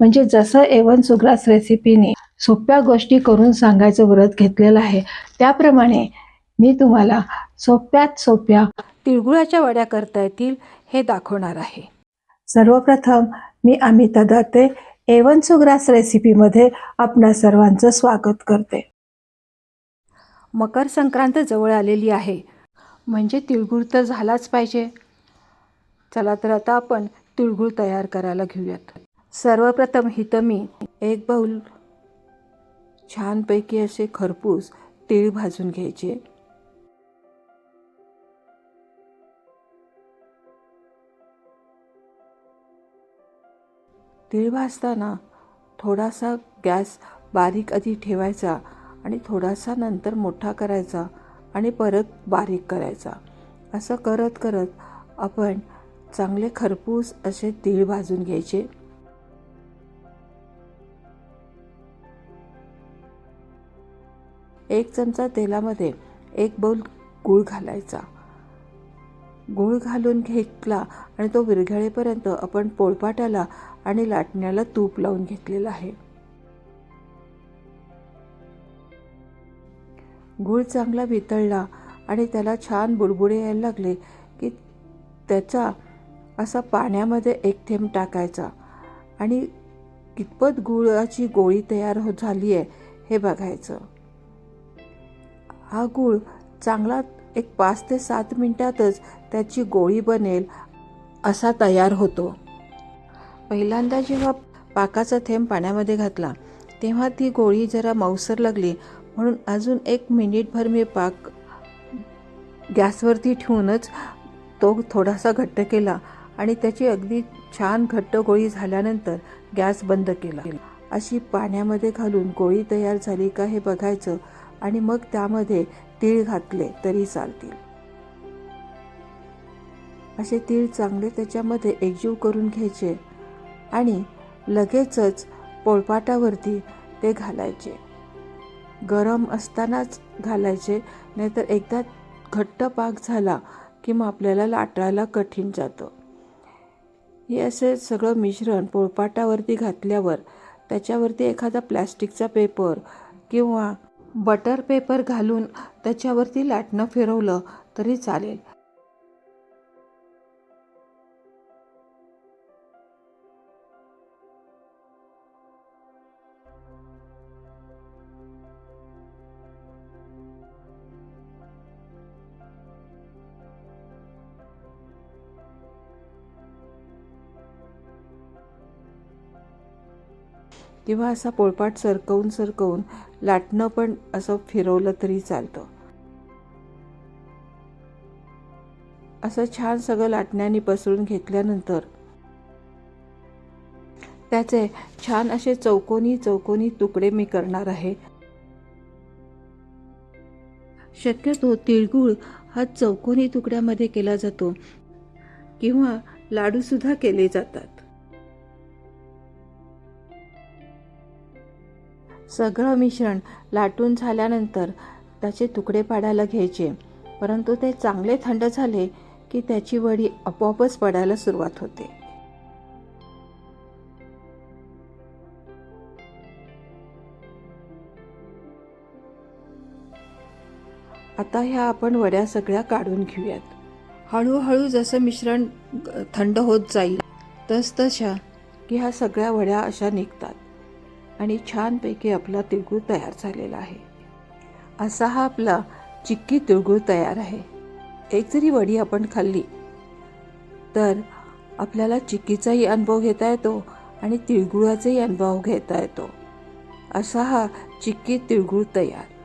म्हणजे जसं एवन सुग्रास रेसिपीने सोप्या गोष्टी करून सांगायचं व्रत घेतलेलं आहे त्याप्रमाणे मी तुम्हाला सोप्यात सोप्या तिळगुळाच्या वड्या करता येतील हे दाखवणार आहे. सर्वप्रथम मी अमिता दत्ते एवन सुग्रास रेसिपीमध्ये आपणा सर्वांचं स्वागत करते. मकर संक्रांत जवळ आलेली आहे. म्हणजे तिळगुळ तर झालाच पाहिजे. चला तर आता आपण तिळगुळ तयार करायला घेऊयात. सर्वप्रथम हिथं मी एक बाऊल छानपैकी असे खरपूस तीळ भाजून घ्यायचे. तीळ भाजताना थोडासा गॅस बारीक आधी ठेवायचा आणि थोडासा नंतर मोठा करायचा आणि परत बारीक करायचा. असं करत करत आपण चांगले खरपूस असे तीळ भाजून घ्यायचे. एक चमचा तेलामध्ये एक बाऊल गूळ घालायचा. गूळ घालून घेतला आणि तो विरघळेपर्यंत आपण पोळपाटाला आणि लाटण्याला तूप लावून घेतलेला आहे. गूळ चांगला वितळला आणि त्याला छान बुडबुडे यायला लागले की त्याचा असा पाण्यामध्ये एक थेंब टाकायचा. आणि कितपत गुळाची गोळी तयार हो झाली आहे हे बघायचं. हा गूळ चांगला एक पाच ते सात मिनटातच त्याची गोळी बनेल असा तयार होतो. पहिल्यांदा जेव्हा पाकाचा थेंब पाण्यामध्ये घातला तेव्हा ती गोळी जरा मऊसर लागली म्हणून अजून एक मिनिटभर मी पाक गॅसवरती ठेवूनच तो थोडासा घट्ट केला आणि त्याची अगदी छान घट्ट गोळी झाल्यानंतर गॅस बंद केला. अशी पाण्यामध्ये घालून गोळी तयार झाली का हे बघायचं. आणि मग त्यामध्ये तीळ घातले तरी चालतील. असे तीळ चांगले त्याच्यामध्ये एकजीव करून घ्यायचे आणि लगेचच पोळपाटावरती ते घालायचे. गरम असतानाच घालायचे नाहीतर एकदा घट्ट पाक झाला की मग आपल्याला लाटायला कठीण जातं. हे असे सगळं मिश्रण पोळपाटावरती घातल्यावर त्याच्यावरती एखादा प्लॅस्टिकचा पेपर किंवा बटर पेपर घालून त्याच्यावरती लाटणं फिरवलं तरी चालेल. किंवा असा पोळपाट सरकवून सरकवून लाटणं पण असं फिरवलं तरी चालतं. असं छान सगळं लाटण्याने पसरून घेतल्यानंतर त्याचे छान असे चौकोनी चौकोनी तुकडे मी करणार आहे. शक्यतो तिळगुळ हा चौकोनी तुकड्यामध्ये केला जातो किंवा लाडूसुद्धा केले जातात. सगळं मिश्रण लाटून झाल्यानंतर त्याचे तुकडे पाडायला घ्यायचे. परंतु ते चांगले थंड झाले की त्याची वडी आपोआपच पडायला सुरुवात होते. आता ह्या आपण वड्या सगळ्या काढून घेऊयात. हळूहळू जसं मिश्रण थंड होत जाईल तसतशा की ह्या सगळ्या वड्या अशा निघतात. आणि छानपैकी आपला तिळगुळ तयार झालेला आहे. असा हा आपला चिक्की तिळगुळ तयार आहे. एक जरी वडी आपण खाल्ली तर आपल्याला चिक्कीचाही अनुभव घेता येतो आणि तिळगुळाचाही अनुभव घेता येतो. असा हा चिक्की तिळगुळ तयार.